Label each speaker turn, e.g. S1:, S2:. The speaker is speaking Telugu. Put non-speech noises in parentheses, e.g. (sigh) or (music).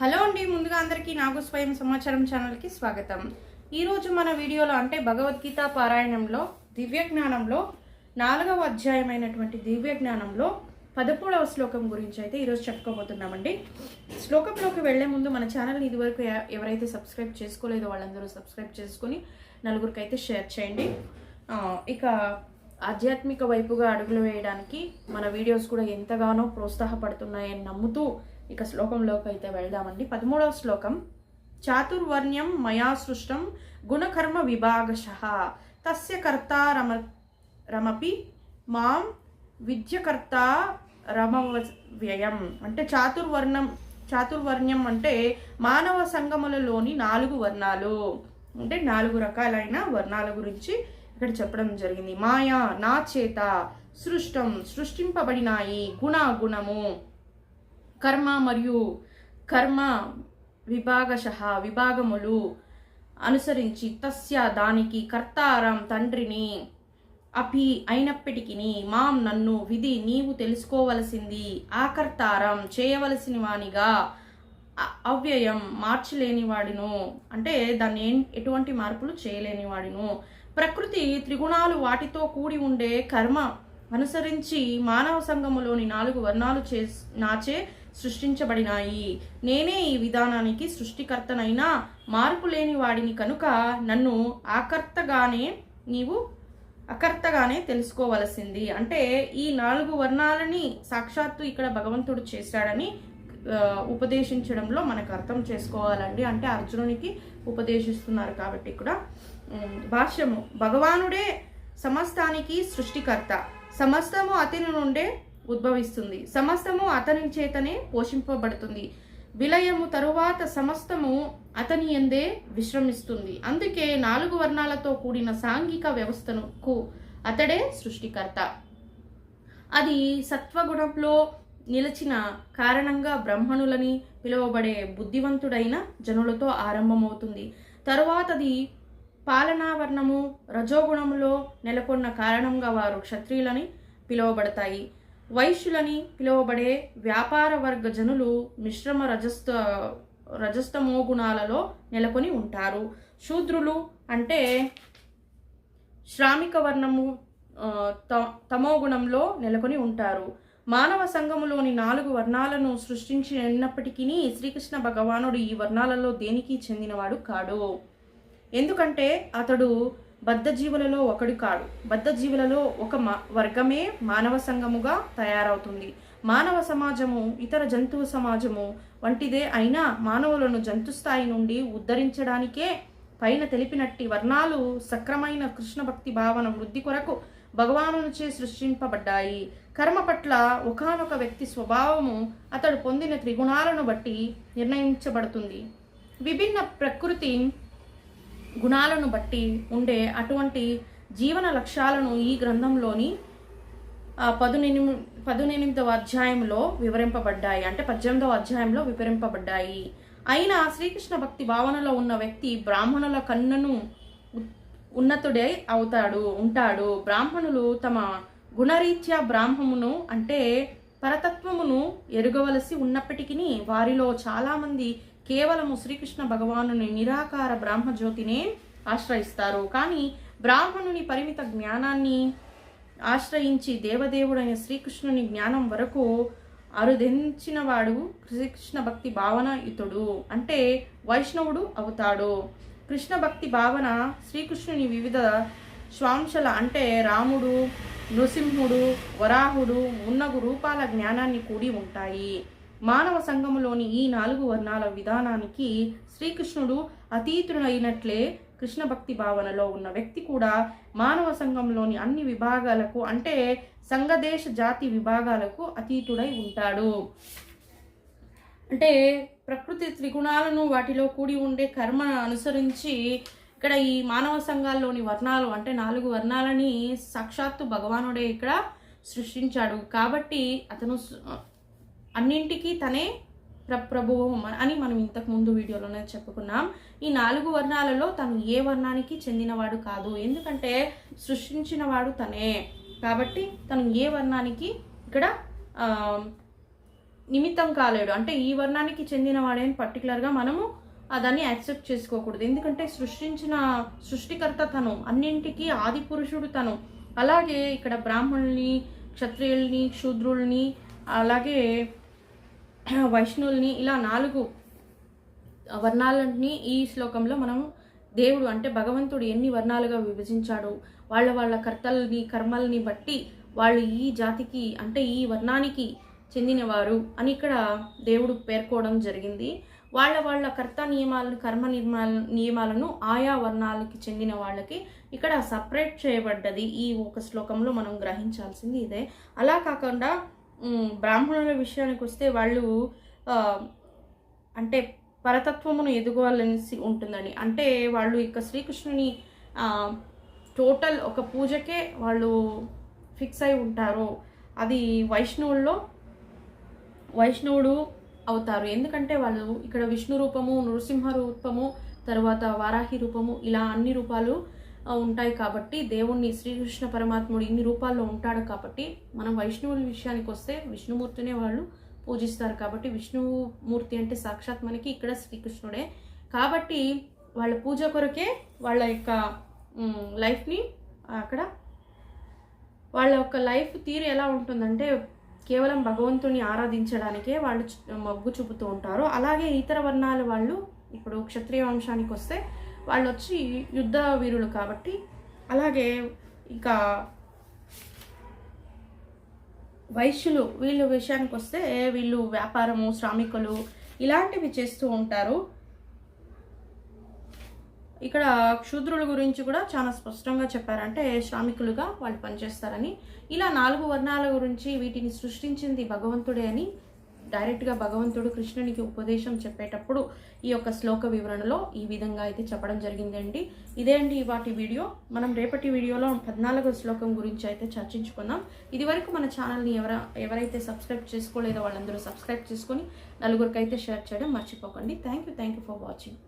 S1: హలో అండి ముందుగా అందరికీ నాగు స్వయం సమాచారం ఛానల్కి స్వాగతం. ఈరోజు మన వీడియోలో అంటే భగవద్గీత పారాయణంలో దివ్య జ్ఞానంలో నాలుగవ అధ్యాయమైనటువంటి దివ్య జ్ఞానంలో పదమూడవ శ్లోకం గురించి అయితే ఈరోజు చెప్పుకోబోతున్నామండి. శ్లోకంలోకి వెళ్ళే ముందు మన ఛానల్ని ఇదివరకు ఎవరైతే సబ్స్క్రైబ్ చేసుకోలేదో వాళ్ళందరూ సబ్స్క్రైబ్ చేసుకుని నలుగురికి అయితే షేర్ చేయండి. ఇక ఆధ్యాత్మిక వైపుగా అడుగులు వేయడానికి మన వీడియోస్ కూడా ఎంతగానో ప్రోత్సాహపడుతున్నాయని నమ్ముతూ ఇక శ్లోకంలోకి అయితే వెళ్దామండి. పదమూడవ శ్లోకం. చాతుర్వర్ణ్యం మయా సృష్టం గుణకర్మ విభాగశ. తస్య కర్త రమ రమపి మాం విద్యకర్త రమ వ్యయం అంటే చాతుర్వర్ణం చాతుర్వర్ణ్యం అంటే మానవ సంగములలోని నాలుగు వర్ణాలు. అంటే నాలుగు రకాలైన వర్ణాల గురించి ఇక్కడ చెప్పడం జరిగింది. మాయా నా చేత సృష్టం సృష్టింపబడినాయి గుణ గుణము కర్మ మరియు కర్మ విభాగశ విభాగములు అనుసరించి తస్య దానికి కర్తారం తండ్రిని అపి అయినప్పటికీ మాం నన్ను విధి నీవు తెలుసుకోవలసింది ఆకర్తారం చేయవలసిన వానిగా అవ్యయం మార్చలేనివాడును. అంటే దాన్ని ఏం ఎటువంటి మార్పులు చేయలేనివాడును. ప్రకృతి త్రిగుణాలు వాటితో కూడి ఉండే కర్మ అనుసరించి మానవ సంఘములోని నాలుగు వర్ణాలు చే నాచే సృష్టించబడినాయి. నేనే ఈ విధానానికి సృష్టికర్తనైనా మార్పు లేని వాడిని కనుక నన్ను ఆకర్తగానే నీవు అకర్తగానే తెలుసుకోవలసింది. అంటే ఈ నాలుగు వర్ణాలని సాక్షాత్తు ఇక్కడ భగవంతుడు చేశాడని ఉపదేశించడంలో మనకు అర్థం చేసుకోవాలండి. అంటే అర్జునునికి ఉపదేశిస్తున్నారు కాబట్టి ఇక్కడ. భాష్యము. భగవానుడే సమస్తానికి సృష్టికర్త. సమస్తము అతని నుండే ఉద్భవిస్తుంది. సమస్తము అతని చేతనే పోషింపబడుతుంది. విలయము తరువాత సమస్తము అతని ఎందే విశ్రమిస్తుంది. అందుకే నాలుగు వర్ణాలతో కూడిన సాంఘిక వ్యవస్థకు అతడే సృష్టికర్త. అది సత్వగుణంలో నిలిచిన కారణంగా బ్రహ్మణులని పిలువబడే బుద్ధివంతుడైన జనులతో ఆరంభమవుతుంది. తరువాతది పాలనావర్ణము రజోగుణములో నెలకొన్న కారణంగా వారు క్షత్రియులని పిలువబడతాయి. వైశ్యులని పిలువబడే వ్యాపార వర్గ జనులు మిశ్రమ రజస్త రజస్తమో గుణాలలో నెలకొని ఉంటారు. శూద్రులు అంటే శ్రామిక వర్ణము త- తమో గుణంలో నెలకొని ఉంటారు. మానవ సంఘములోని నాలుగు వర్ణాలను సృష్టించినప్పటికీ శ్రీకృష్ణ భగవానుడు ఈ వర్ణాలలో దేనికి చెందినవాడు కాడు? ఎందుకంటే అతడు బద్ధజీవులలో ఒకడు కాడు. బద్ధజీవులలో ఒక మ- వర్గమే మానవ సంఘముగా తయారవుతుంది. మానవ సమాజము ఇతర జంతువు సమాజము వంటిదే అయినా మానవులను జంతు స్థాయి నుండి ఉద్ధరించడానికే పైన తెలిపినట్టి వర్ణాలు సక్రమైన కృష్ణ భక్తి భావన వృద్ధి కొరకు భగవానునిచే సృష్టింపబడ్డాయి. కర్మ పట్ల ఒకానొక వ్యక్తి స్వభావము అతడు పొందిన త్రిగుణాలను బట్టి నిర్ణయించబడుతుంది. విభిన్న ప్రకృతి గుణాలను బట్టి ఉండే అటువంటి జీవన లక్ష్యాలను ఈ గ్రంథంలోని పదునెనిమి పదునెనిమిదవ అధ్యాయంలో వివరింపబడ్డాయి. అంటే పద్దెనిమిదవ అధ్యాయంలో వివరింపబడ్డాయి. అయినా శ్రీకృష్ణ భక్తి భావనలో ఉన్న వ్యక్తి బ్రాహ్మణుల కన్నును ఉన్నతుడై అవుతాడు ఉంటాడు. బ్రాహ్మణులు తమ గుణరీత్యా బ్రాహ్మమును అంటే పరతత్వమును ఎరుగవలసి ఉన్నప్పటికీ వారిలో చాలామంది కేవలము శ్రీకృష్ణ భగవానుని నిరాకార బ్రహ్మజ్యోతినే ఆశ్రయిస్తారు. కానీ బ్రాహ్మణుని పరిమిత జ్ఞానాన్ని ఆశ్రయించి దేవదేవుడైన శ్రీకృష్ణుని జ్ఞానం వరకు అరుదించినవాడు శ్రీకృష్ణ భక్తి భావన ఇతుడు. అంటే వైష్ణవుడు అవుతాడు. కృష్ణ భక్తి భావన శ్రీకృష్ణుని వివిధ స్వాంశల అంటే రాముడు నృసింహుడు వరాహుడు ఉన్నగు రూపాల జ్ఞానాన్ని కూడి ఉంటాయి. మానవ సంఘములోని ఈ నాలుగు వర్ణాల విధానానికి శ్రీకృష్ణుడు అతీతుడైనట్లే కృష్ణ భక్తి భావనలో ఉన్న వ్యక్తి కూడా మానవ సంఘంలోని అన్ని విభాగాలకు అంటే సంఘదేశ జాతి విభాగాలకు అతీతుడై ఉంటాడు. అంటే ప్రకృతి త్రిగుణాలను వాటిలో కూడి ఉండే కర్మను అనుసరించి ఇక్కడ ఈ మానవ సంఘాల్లోని వర్ణాలు అంటే నాలుగు వర్ణాలని సాక్షాత్తు భగవానుడే ఇక్కడ సృష్టించాడు. కాబట్టి అతను అన్నింటికీ తనే ప్రభువం అని మనం ఇంతకు ముందు వీడియోలోనే చెప్పుకున్నాం. ఈ నాలుగు వర్ణాలలో తను ఏ వర్ణానికి చెందినవాడు కాదు. ఎందుకంటే సృష్టించినవాడు తనే. కాబట్టి తను ఏ వర్ణానికి ఇక్కడ నిమిత్తం కాలేడు. అంటే ఈ వర్ణానికి చెందినవాడే అని పర్టికులర్గా మనము దాన్ని యాక్సెప్ట్ చేసుకోకూడదు. ఎందుకంటే సృష్టించిన సృష్టికర్త తను అన్నింటికీ ఆది పురుషుడు తను. అలాగే ఇక్కడ బ్రాహ్మణుల్ని క్షత్రియుల్ని శూద్రుల్ని అలాగే (clears throat) వైష్ణవుల్ని ఇలా నాలుగు వర్ణాలని ఈ శ్లోకంలో మనం దేవుడు అంటే భగవంతుడు ఎన్ని వర్ణాలుగా విభజించాడు వాళ్ళ వాళ్ళ కర్తల్ని కర్మల్ని బట్టి వాళ్ళు ఈ జాతికి అంటే ఈ వర్ణానికి చెందినవారు అని ఇక్కడ దేవుడు పేర్కోవడం జరిగింది. వాళ్ళ వాళ్ళ కర్త నియమాలను కర్మ నిర్మాల నియమాలను ఆయా వర్ణాలకి చెందిన వాళ్ళకి ఇక్కడ సపరేట్ చేయబడ్డది. ఈ ఒక శ్లోకంలో మనం గ్రహించాల్సింది ఇదే. అలా కాకుండా బ్రాహ్మణుల విషయానికి వస్తే వాళ్ళు అంటే పరతత్వమును ఎదుగోవాలనేసి ఉంటుందని. అంటే వాళ్ళు ఇక శ్రీకృష్ణుని టోటల్ ఒక పూజకే వాళ్ళు ఫిక్స్ అయి ఉంటారు. అది వైష్ణవుల్లో వైష్ణవుడు అవుతారు. ఎందుకంటే వాళ్ళు ఇక్కడ విష్ణు రూపము నృసింహ రూపము తర్వాత వారాహి రూపము ఇలా అన్ని రూపాలు ఉంటాయి కాబట్టి దేవుణ్ణి శ్రీకృష్ణ పరమాత్ముడు ఇన్ని రూపాల్లో ఉంటాడు కాబట్టి మనం వైష్ణవుల విషయానికి వస్తే విష్ణుమూర్తినే వాళ్ళు పూజిస్తారు కాబట్టి విష్ణుమూర్తి అంటే సాక్షాత్ మనకి ఇక్కడ శ్రీకృష్ణుడే. కాబట్టి వాళ్ళ పూజ కొరకే వాళ్ళ యొక్క లైఫ్ని అక్కడ వాళ్ళ యొక్క లైఫ్ తీరు ఎలా ఉంటుందంటే కేవలం భగవంతుని ఆరాధించడానికే వాళ్ళు మొగ్గు చూపుతూ ఉంటారు. అలాగే ఇతర వర్ణాల వాళ్ళు ఇప్పుడు క్షత్రియ వంశానికి వస్తే వాళ్ళు వచ్చి యుద్ధ వీరులు కాబట్టి అలాగే ఇంకా వైశ్యులు వీళ్ళ విషయానికి వస్తే వీళ్ళు వ్యాపారము శ్రామికులు ఇలాంటివి చేస్తూ ఉంటారు. ఇక్కడ క్షూద్రుల గురించి కూడా చాలా స్పష్టంగా చెప్పారంటే శ్రామికులుగా వాళ్ళు పనిచేస్తారని. ఇలా నాలుగు వర్ణాల గురించి వీటిని సృష్టించింది భగవంతుడే అని డైరెక్ట్గా భగవంతుడు కృష్ణునికి ఉపదేశం చెప్పేటప్పుడు ఈ యొక్క శ్లోక వివరణలో ఈ విధంగా అయితే చెప్పడం జరిగిందండి. ఇదే అండి వాటి వీడియో. మనం రేపటి వీడియోలో పద్నాలుగో శ్లోకం గురించి అయితే చర్చించుకుందాం. ఇది వరకు మన ఛానల్ని ఎవర ఎవరైతే సబ్స్క్రైబ్ చేసుకోలేదో వాళ్ళందరూ సబ్స్క్రైబ్ చేసుకొని నలుగురికి అయితే షేర్ చేయడం మర్చిపోకండి. Thank you thank you for watching.